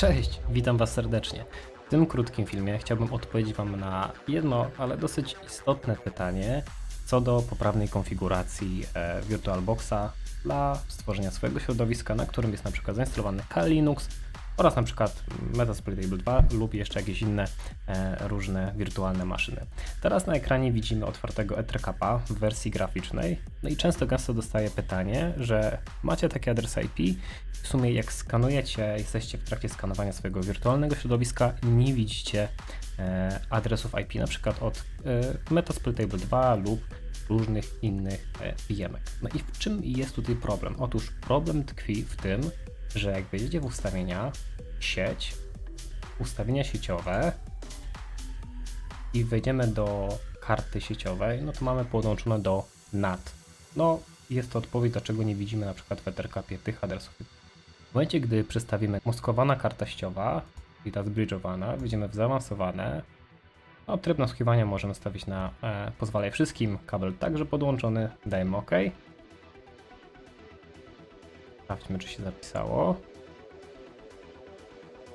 Cześć, witam Was serdecznie. W tym krótkim filmie chciałbym odpowiedzieć Wam na jedno, ale dosyć istotne pytanie co do poprawnej konfiguracji e, VirtualBoxa dla stworzenia swojego środowiska, na którym jest na przykład zainstalowany Kali Linux oraz na przykład Metasploitable 2 lub jeszcze jakieś inne e, różne wirtualne maszyny. Teraz na ekranie widzimy otwartego Ethercapa w wersji graficznej. No i często gęsto dostaję pytanie, że macie taki adres IP, w sumie jak skanujecie, jesteście w trakcie skanowania swojego wirtualnego środowiska, nie widzicie e, adresów IP na przykład od e, Metasploitable 2 lub różnych innych e, VMek. No i w czym jest tutaj problem? Otóż problem tkwi w tym, że jak wejdziecie w ustawienia, sieć, ustawienia sieciowe i wejdziemy do karty sieciowej, no to mamy podłączone do NAT. No, jest to odpowiedź, dlaczego nie widzimy na przykład w Ethercapie tych adresów. W momencie, gdy przestawimy moskowana karta sieciowa i ta zbridge'owana, wejdziemy w zaawansowane, no, tryb nasłuchiwania możemy stawić na e, pozwalaj wszystkim, kabel także podłączony, dajemy OK. Sprawdźmy, czy się zapisało.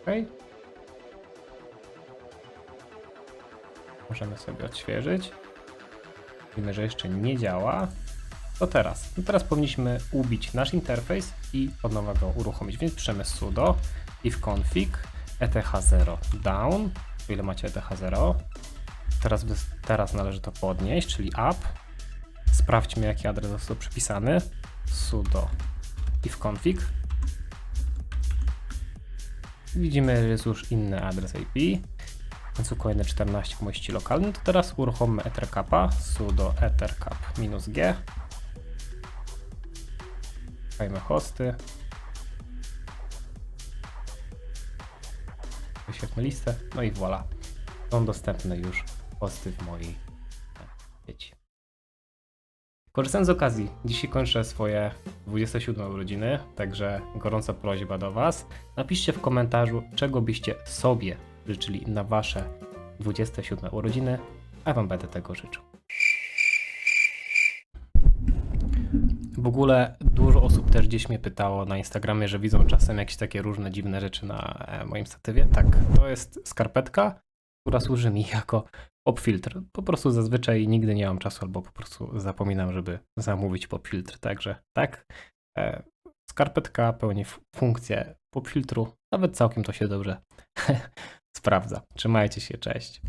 OK. Możemy sobie odświeżyć. Widzimy, że jeszcze nie działa. To teraz. No teraz powinniśmy ubić nasz interfejs i od nowa go uruchomić. Więc piszemy sudo ifconfig eth0 down, o ile macie eth0. Teraz, teraz należy to podnieść, czyli up. Sprawdźmy, jaki adres został przypisany. sudo ifconfig. Widzimy, że jest już inny adres IP. W końcu kolejne 14 w mości lokalnej. To teraz uruchommy ethercapa. sudo ethercap-g. Szukajmy hosty. Wyświetlmy listę. No i voilà. Są dostępne już hosty w mojej sieci. Korzystając z okazji, dzisiaj kończę swoje 27 urodziny, także gorąca prośba do Was. Napiszcie w komentarzu, czego byście sobie życzyli na Wasze 27 urodziny, a Wam będę tego życzył. W ogóle dużo osób też gdzieś mnie pytało na Instagramie, że widzą czasem jakieś takie różne dziwne rzeczy na e, moim statywie. Tak, to jest skarpetka, która służy mi jako popfiltr. Po prostu zazwyczaj nigdy nie mam czasu albo po prostu zapominam, żeby zamówić popfiltr. Także tak, e, skarpetka pełni funkcję popfiltru. Nawet całkiem to się dobrze sprawdza. Trzymajcie się, cześć.